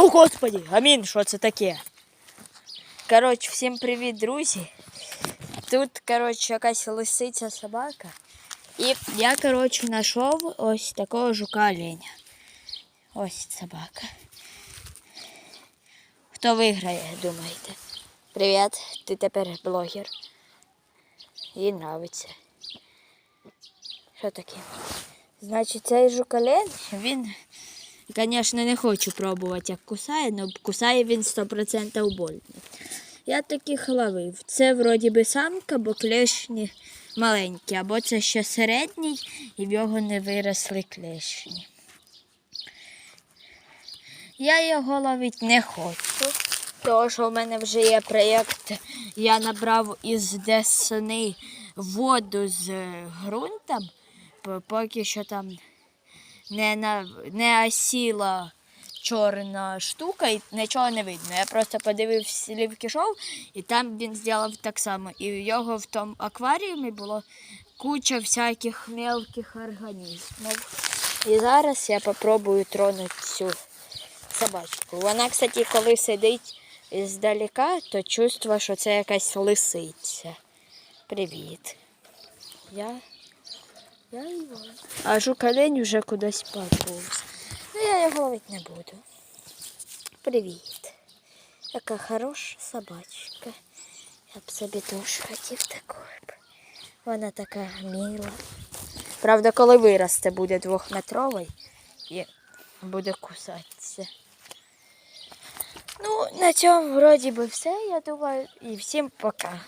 О, господі, амін, що це таке? Коротше, всім привіт, друзі. Тут, коротше, якась лисиця собака. І я, коротше, знайшов ось такого жука оленя. Ось собака. Хто виграє, думаєте? Привіт, ти тепер блогер. Їй нравиться. Що таке? Значить, цей жукален, він, звісно, не хочу пробувати, як кусає, але кусає він 100% больно. Я таких ловив. Це вроді би самка, бо клешні маленькі, або це ще середній, і в його не виросли клешні. Я його ловити не хочу, тому що в мене вже є проєкт. Я набрав із Десни воду з ґрунтом, поки що там не, на, не осіла чорна штука і нічого не видно. Я просто подивився слівки шоу, і там він зробив так само. І в його в тому акваріумі було куча всяких мелких організмів. І зараз я попробую тронути цю собачку. Вона, кстати, коли сидить здалека, то чувство, що це якась лисиця. Привіт. Я. Я його. А жукалень вже кудись поповз. Ну, я його ловити не буду. Привіт. Яка хороша собачка. Я б собі теж хотів такої б. Вона така мила. Правда, коли виросте, буде двохметровий і буде кусатися. Ну, на цьому вроді би все, я думаю. І всім пока.